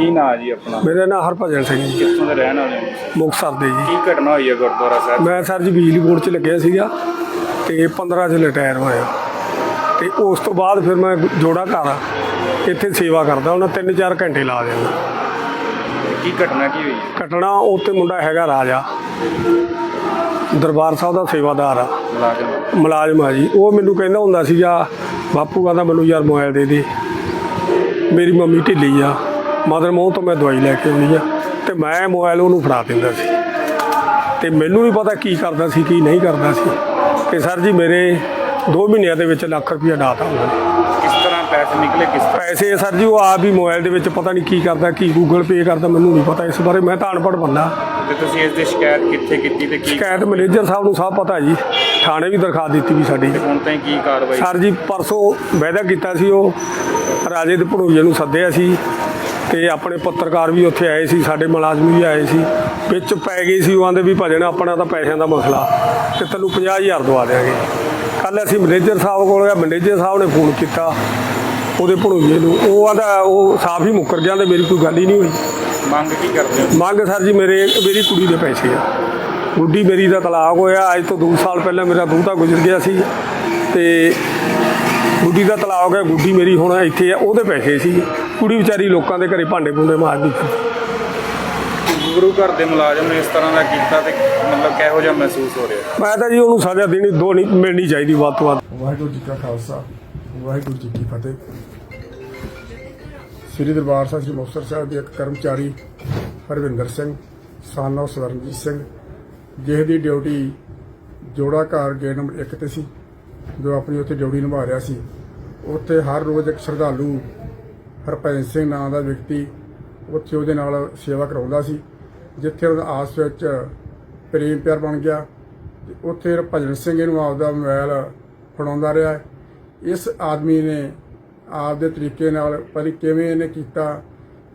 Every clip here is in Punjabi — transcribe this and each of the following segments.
ਕੀ ਨਾਂ ਜੀ ਆਪਣਾ? ਮੇਰਾ ਨਾਮ ਹਰਭਜਨ ਸਿੰਘ ਜੀ। ਕਿੱਥੋਂ ਦੇ ਰਹਿਣ ਵਾਲੇ ਹੋ ਮੁਕਤਸਰ ਦੇ ਜੀ। ਕੀ ਘਟਨਾ ਹੋਈ ਹੈ ਗੁਰਦੁਆਰਾ ਸਾਹਿਬ? ਮੈਂ ਸਰ ਜੀ ਬਿਜਲੀ ਬੋਰਡ 'ਚ ਲੱਗਿਆ ਸੀਗਾ ਤੇ 15 'ਚ ਰਿਟਾਇਰ ਹੋਇਆ। ਤੇ ਉਸ ਤੋਂ ਬਾਅਦ ਫਿਰ ਮੈਂ ਜੋੜਾ ਘਰ ਇੱਥੇ ਸੇਵਾ ਕਰਦਾ ਉਹਨਾਂ 3-4 ਘੰਟੇ ਲਾ ਦਿੰਦਾ। ਕੀ ਘਟਨਾ ਕੀ ਹੋਈ? ਹੈ ਕਟਣਾ ਉੱਤੇ ਮੁੰਡਾ ਹੈਗਾ ਰਾਜਾ। ਦਰਬਾਰ ਸਾਹਿਬ ਦਾ ਸੇਵਾਦਾਰ ਆ। ਮੁਲਾਜ਼ਮ। ਮੁਲਾਜ਼ਮ ਆ ਜੀ। ਉਹ ਮੈਨੂੰ ਕਹਿੰਦਾ ਹੁੰਦਾ ਸੀਗਾ ਬਾਪੂ ਕਹਿੰਦਾ ਮੈਨੂੰ ਯਾਰ ਮੋਬਾਈਲ ਦੇ ਦੇ। ਮੇਰੀ ਮੰਮੀ ਢਿੱਲੀ ਆ। ਮਦਰ ਮੋਹ ਤੋਂ ਮੈਂ ਦਵਾਈ ਲੈ ਕੇ ਆਉਣੀ ਆ ਤੇ ਮੈਂ ਮੋਬਾਈਲ ਉਹਨੂੰ ਫੜਾ ਦਿੰਦਾ ਸੀ। ਤੇ ਮੈਨੂੰ ਨਹੀਂ ਪਤਾ ਕੀ ਕਰਦਾ ਸੀ ਕੀ ਨਹੀਂ ਕਰਦਾ ਸੀ। ਤੇ ਸਰ ਜੀ ਮੇਰੇ 2 ਮਹੀਨਿਆਂ ਦੇ ਵਿੱਚ ਲੱਖ ਰੁਪਇਆ ਡਾਤਾ ਉਹਨਾਂ ਨੇ। ਕਿਸ ਤਰ੍ਹਾਂ ਪੈਸੇ ਨਿਕਲੇ ਕਿਸ ਤਰ੍ਹਾਂ? ਪੈਸੇ ਸਰ ਜੀ ਉਹ ਆਪ ਹੀ ਮੋਬਾਈਲ ਦੇ ਵਿੱਚ ਪਤਾ ਨਹੀਂ ਕੀ ਕਰਦਾ ਕੀ ਗੂਗਲ ਪੇ ਕਰਦਾ ਮੈਨੂੰ ਨਹੀਂ ਪਤਾ ਇਸ ਬਾਰੇ। ਮੈਂ ਤਾਂ ਅਨਪੜ੍ਹ ਬੰਦਾ। ਤੇ ਤੁਸੀਂ ਇਸ ਦੀ ਸ਼ਿਕਾਇਤ ਕਿੱਥੇ ਕੀਤੀ ਤੇ ਕੀ ਸ਼ਿਕਾਇਤ ਮੈਨੇਜਰ ਸਾਹਿਬ ਨੂੰ ਸਭ ਪਤਾ ਜੀ। ਥਾਣੇ ਵੀ ਦਰਖਾਸਤ ਦਿੱਤੀ ਵੀ ਸਾਡੀ। ਹੁਣ ਤਾਈਂ ਕੀ ਕਾਰਵਾਈ? ਸਰ ਜੀ ਪਰਸੋਂ ਵਾਅਦਾ ਕੀਤਾ ਸੀ ਉਹ। ਰਾਜੇ ਦੇ ਭਣੋਈਏ ਨੂੰ ਸੱਦਿਆ ਸੀ। ਤੇ ਆਪਣੇ ਪੱਤਰਕਾਰ ਵੀ ਉੱਥੇ ਆਏ ਸੀ ਸਾਡੇ ਮੁਲਾਜ਼ਮ ਵੀ ਆਏ ਸੀ। ਵਿੱਚ ਪੈ ਗਏ ਸੀ ਉਹ ਆਂਦੇ ਵੀ ਭਜਨ ਆਪਣਾ ਤਾਂ ਪੈਸਿਆਂ ਦਾ ਮਸਲਾ। ਤੇ ਤੈਨੂੰ 50000 ਦਵਾ ਦੇਾਂਗੇ ਕੱਲ ਅਸੀਂ ਮੈਨੇਜਰ ਸਾਹਿਬ ਕੋਲ ਗਿਆ ਮੈਨੇਜਰ ਸਾਹਿਬ ਨੇ ਫੋਨ ਕੀਤਾ ਉਹਦੇ ਭਣੋਈਏ ਨੂੰ। ਉਹ ਆਂਦਾ ਉਹ ਸਾਫ਼ ਹੀ ਮੁੱਕਰ ਗਿਆ ਤੇ ਮੇਰੀ ਕੋਈ ਗੱਲ ਹੀ ਨਹੀਂ ਹੋਈ। ਮੰਗ ਕੀ ਕਰਦੇ ਹੋ? ਮੰਗ ਸਰ ਜੀ ਮੇਰੇ ਮੇਰੀ ਕੁੜੀ ਦੇ ਪੈਸੇ ਆ। ਗੁੱਡੀ ਮੇਰੀ ਦਾ ਤਲਾਕ ਹੋਇਆ ਅੱਜ ਤੋਂ 2 ਸਾਲ ਪਹਿਲਾਂ ਮੇਰਾ ਦੋਤਾ ਗੁਜ਼ਰ ਗਿਆ ਸੀ। ਤੇ ਗੁੱਡੀ ਦਾ ਤਲਾਕ ਹੋ ਗੁੱਡੀ ਮੇਰੀ ਹੁਣ ਇੱਥੇ ਆ ਉਹਦੇ ਪੈਸੇ ਸੀ। ਕੁੜੀ ਵਿਚਾਰੀ ਲੋਕਾਂ ਦੇ ਘਰੇ ਭਾਂਡੇ ਭੁੰਡੇ ਮਾਰਦੀ ਸੀ। ਗੁਰੂ ਘਰ ਦੇ ਮੁਲਾਜ਼ਮ ਨੇ ਇਸ ਤਰ੍ਹਾਂ ਦਾ ਕੀਤਾ ਤੇ ਮਤਲਬ ਕਿਹੋ ਜਿਹਾ ਮਹਿਸੂਸ ਹੋ ਰਿਹਾ? ਮੈਂ ਤਾਂ ਜੀ ਉਹਨੂੰ ਸਜ਼ਾ ਦੇਣੀ ਦੋ ਨਹੀਂ ਮਿਲਣੀ ਚਾਹੀਦੀ ਵੱਧ ਤੋਂ ਵੱਧ। ਵਾਹਿਗੁਰੂ ਜੀ ਕਾ ਖਾਲਸਾ ਵਾਹਿਗੁਰੂ ਜੀ ਕੀ ਫਤਿਹ। ਸ੍ਰੀ ਦਰਬਾਰ ਸਾਹਿਬ ਸ੍ਰੀ ਮੁਕਤਸਰ ਸਾਹਿਬ ਦੇ ਇੱਕ ਕਰਮਚਾਰੀ ਹਰਵਿੰਦਰ ਸਿੰਘ ਸਾਨੋ ਸਵਰਨਜੀਤ ਸਿੰਘ ਜਿਸ ਦੀ ਡਿਊਟੀ ਜੋੜਾ ਘਰ ਗੇਟ ਨੰਬਰ 1 ਤੇ ਸੀ ਜੋ ਆਪਣੀ ਉੱਥੇ ਡਿਊਟੀ ਨਿਭਾ ਰਿਹਾ ਸੀ। ਉੱਥੇ ਹਰ ਰੋਜ਼ ਇੱਕ ਸ਼ਰਧਾਲੂ ਹਰਭਜਨ ਸਿੰਘ ਨਾਂ ਦਾ ਵਿਅਕਤੀ ਉੱਥੇ ਉਹਦੇ ਨਾਲ ਸੇਵਾ ਕਰਾਉਂਦਾ ਸੀ, ਜਿੱਥੇ ਉਹਦਾ ਆਸ ਵਿੱਚ ਪ੍ਰੇਮ ਪਿਆਰ ਬਣ ਗਿਆ ਤੇ ਉੱਥੇ ਭਜਨ ਸਿੰਘ ਇਹਨੂੰ ਆਪਦਾ ਮੋਬਾਈਲ ਫੜਾਉਂਦਾ ਰਿਹਾ। ਇਸ ਆਦਮੀ ਨੇ ਆਪਦੇ ਤਰੀਕੇ ਨਾਲ ਪਰ ਕਿਵੇਂ ਇਹਨੇ ਕੀਤਾ।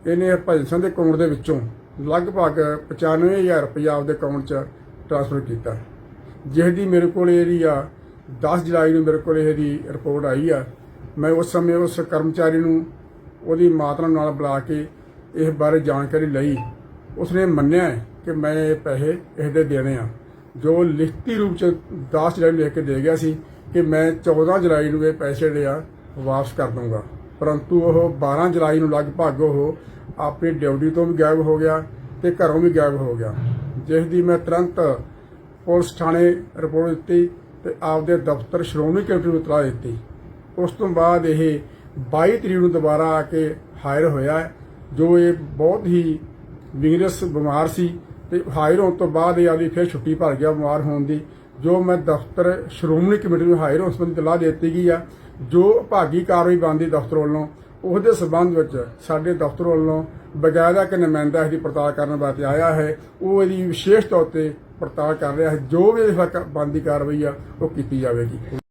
ਇਹਨੇ ਭਜਨ ਸਿੰਘ ਦੇ ਅਕਾਊਂਟ ਦੇ ਵਿੱਚੋਂ ਲਗਭਗ 95000 ਰੁਪਇਆ ਆਪਦੇ ਅਕਾਊਂਟ 'ਚ ਟ੍ਰਾਂਸਫਰ ਕੀਤਾ। ਜਿਸ ਦੀ ਮੇਰੇ ਕੋਲ ਇਹਦੀ ਆ 10 ਜੁਲਾਈ ਨੂੰ ਮੇਰੇ ਕੋਲ ਇਹਦੀ ਰਿਪੋਰਟ ਆਈ ਆ। ਮੈਂ ਉਸ ਸਮੇਂ ਉਸ ਕਰਮਚਾਰੀ ਨੂੰ ਉਹਦੀ ਮਾਤਰਾ ਨਾਲ ਬੁਲਾ ਕੇ ਇਸ ਬਾਰੇ ਜਾਣਕਾਰੀ ਲਈ ਉਸਨੇ ਮੰਨਿਆ ਹੈ ਕਿ ਮੈਂ ਇਹ ਪੈਸੇ ਇਹਦੇ ਦੇਣੇ ਆ। ਜੋ ਲਿਖਤੀ ਰੂਪ ਚ 10 ਜੁਲਾਈ ਨੂੰ ਲਿਖ ਕੇ ਦੇ ਗਿਆ ਸੀ ਕਿ ਮੈਂ 14 ਜੁਲਾਈ ਨੂੰ ਇਹ ਪੈਸੇ ਜਿਹੜੇ ਆ ਵਾਪਸ ਕਰ ਦੂੰਗਾ ਪਰੰਤੂ ਉਹ 12 ਜੁਲਾਈ ਨੂੰ ਲਗਭਗ ਉਹ ਆਪਣੀ ਡਿਊਟੀ ਤੋਂ ਵੀ ਗਾਇਬ ਹੋ ਗਿਆ ਤੇ ਘਰੋਂ ਵੀ ਗਾਇਬ ਹੋ ਗਿਆ। ਜਿਸ ਦੀ ਮੈਂ ਤੁਰੰਤ ਪੁਲਿਸ ਥਾਣੇ ਰਿਪੋਰਟ ਦਿੱਤੀ ਤੇ ਆਪਦੇ ਦਫ਼ਤਰ ਸ਼੍ਰੋਮਣੀ ਕਮੇਟੀ ਨੂੰ ਇਤਲਾਹ ਦਿੱਤੀ। ਉਸ ਤੋਂ ਬਾਅਦ ਇਹ 22 ਤਰੀਕ ਨੂੰ ਦੁਬਾਰਾ ਆ ਕੇ ਹਾਇਰ ਹੋਇਆ ਹੈ, ਜੋ ਇਹ ਬਹੁਤ ਹੀ ਵਿਗਰਸ ਬਿਮਾਰ ਸੀ ਤੇ ਹਾਇਰ ਹੋਣ ਤੋਂ ਬਾਅਦ ਇਹ ਆਦੀ ਫਿਰ ਛੁੱਟੀ ਭਰ ਗਿਆ ਬਿਮਾਰ ਹੋਣ ਦੀ ਜੋ ਮੈਂ ਦਫ਼ਤਰ ਸ਼੍ਰੋਮਣੀ ਕਮੇਟੀ ਨੂੰ ਹਾਇਰ ਹੋਣ ਸੰਬੰਧੀ ਇਤਲਾਹ ਦੇ ਦਿੱਤੀ ਗਈ ਆ ਜੋ ਭਾਗੀ ਕਾਰਵਾਈ ਬਣਦੀ ਦਫ਼ਤਰ ਵੱਲੋਂ ਉਹਦੇ ਸਬੰਧ ਵਿੱਚ ਸਾਡੇ ਦਫ਼ਤਰ ਵੱਲੋਂ ਬਕਾਇਦਾ ਕਿ ਨੁਮਾਇੰਦਾ ਇਹਦੀ ਪੜਤਾਲ ਕਰਨ ਵਾਸਤੇ ਆਇਆ ਹੈ ਉਹ ਇਹਦੀ ਵਿਸ਼ੇਸ਼ ਤੌਰ ਤੇ ਪੜਤਾਲ ਕਰ ਰਿਹਾ ਹੈ ਜੋ ਵੀ ਇਹ ਬਣਦੀ ਕਾਰਵਾਈ ਆ ਉਹ ਕੀਤੀ ਜਾਵੇਗੀ।